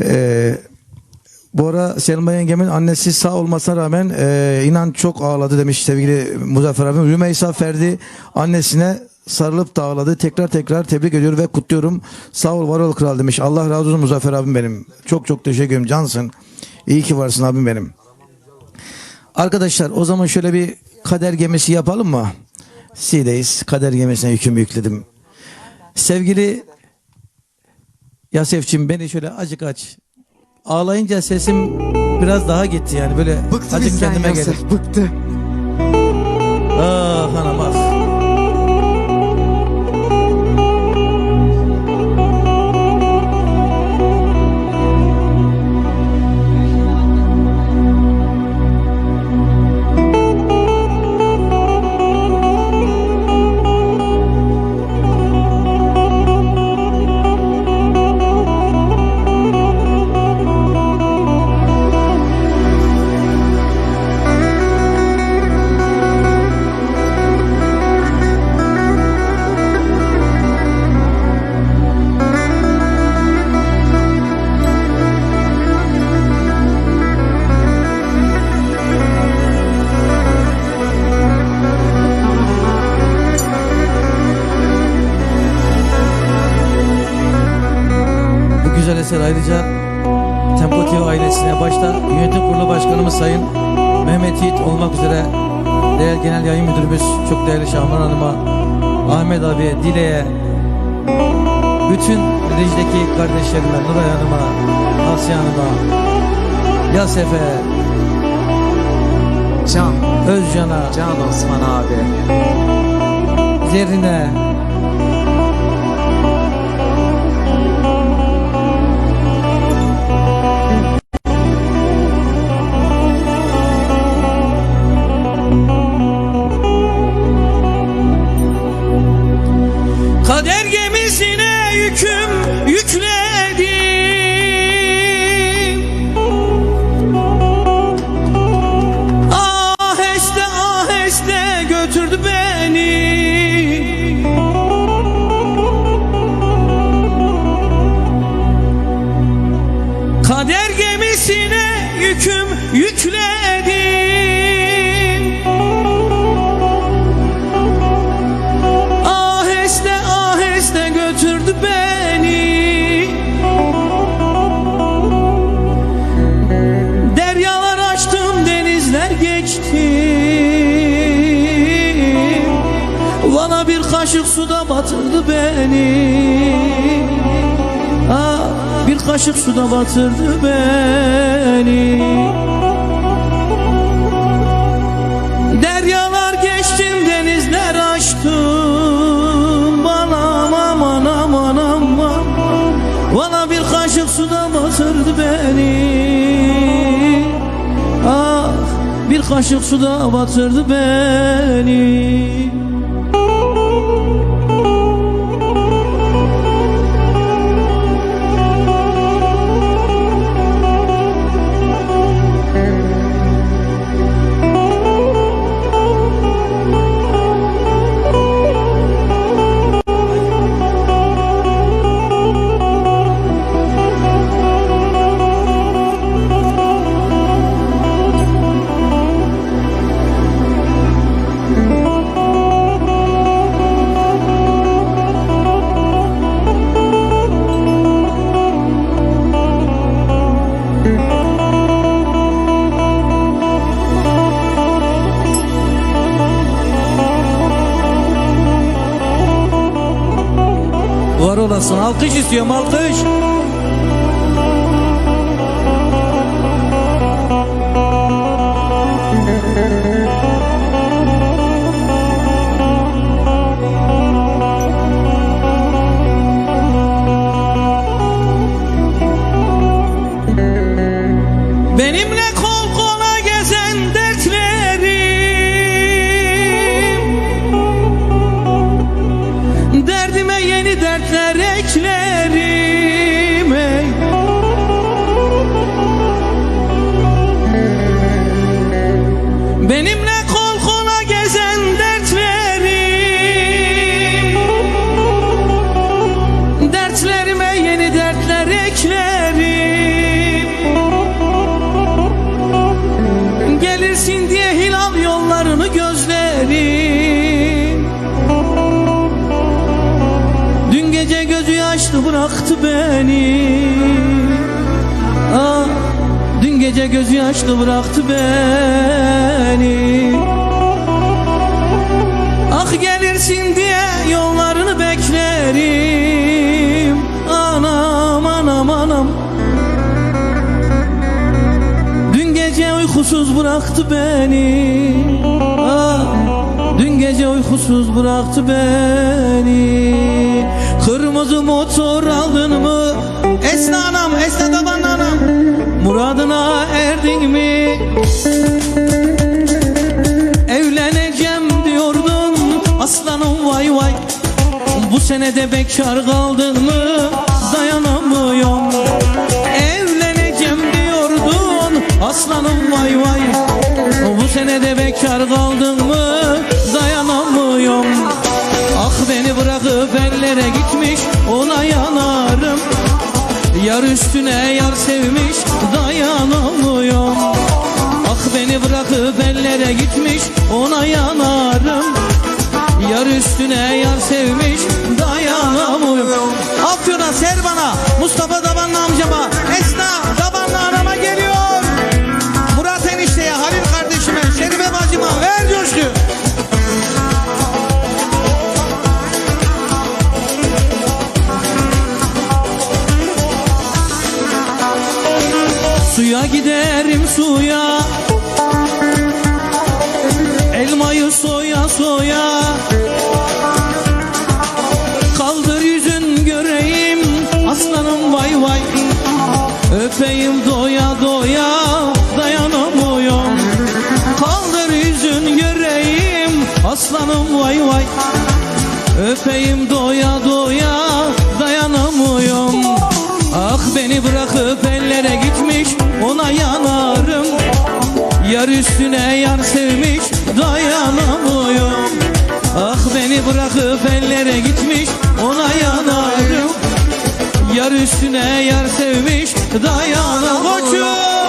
Ee, bu ara Selma yengemin annesi sağ olmasına rağmen e, inan çok ağladı demiş sevgili Muzaffer abim. Rümeysa Ferdi annesine sarılıp da ağladı. Tekrar tekrar tebrik ediyor ve kutluyorum. Sağ ol var ol kral demiş. Allah razı olsun Muzaffer abim benim. Çok çok teşekkür ederim. Cansın. İyi ki varsın abim benim. Arkadaşlar o zaman şöyle bir kader gemisi yapalım mı? Si'deyiz. Kader gemisine yükümü yükledim. Sevgili Yasefçim beni şöyle acık aç. Ağlayınca sesim biraz daha gitti yani böyle Bıktı acık bizden kendime Yasir, geldim. bıktı. Ah anam ah. Güzel eser ayrıca Tempo TV ailesine başta yönetim kurulu başkanımız Sayın Mehmet Yiğit olmak üzere değerli genel yayın müdürümüz çok değerli Şahman Hanım'a Ahmet abiye, Dile'ye bütün rejdeki kardeşlerime Nuray Hanım'a, Asya Hanım'a Yasef'e, Can, Özcan'a, Can Osman abi. Zerrin'e bir kaşık suda batırdı beni. Ah, Bir kaşık suda batırdı beni. Deryalar geçtim denizler açtım. Bana aman aman aman. Bana bir kaşık suda batırdı beni. Ah bir kaşık suda batırdı beni Olasın alkış istiyorum alkış dileklerim Gelirsin diye hilal yollarını gözlerim. Dün gece gözü yaşlı bıraktı beni. Ah, Dün gece gözü yaşlı bıraktı beni. Ah gelirsin diye uykusuz bıraktı beni. Ah, Dün gece uykusuz bıraktı beni. Kırmızı motor aldın mı? Esna anam Esna daman anam. Muradına erdin mi? Evleneceğim diyordun. Aslanım vay vay. Bu senede bekar kaldın mı Aslanım vay vay. Bu senede bekar kaldın mı? Dayanamıyorum. Ah beni bırakıp ellere gitmiş Ona yanarım. Yar üstüne yar sevmiş Dayanamıyorum. Ah beni bırakıp ellere gitmiş Ona yanarım. Yar üstüne yar sevmiş Dayanamıyorum. Afyon'a Servan'a Mustafa Dabanlı amcama Elmayı soya soya. Kaldır yüzün göreyim Aslanım vay vay. Öpeyim doya doya Dayanamıyorum. Kaldır yüzün göreyim Aslanım vay vay. Öpeyim doya doya Yar üstüne yar sevmiş Dayanamıyorum. Ah beni bırakıp ellere gitmiş Ona yanarım. Yar üstüne yar sevmiş Dayanamıyorum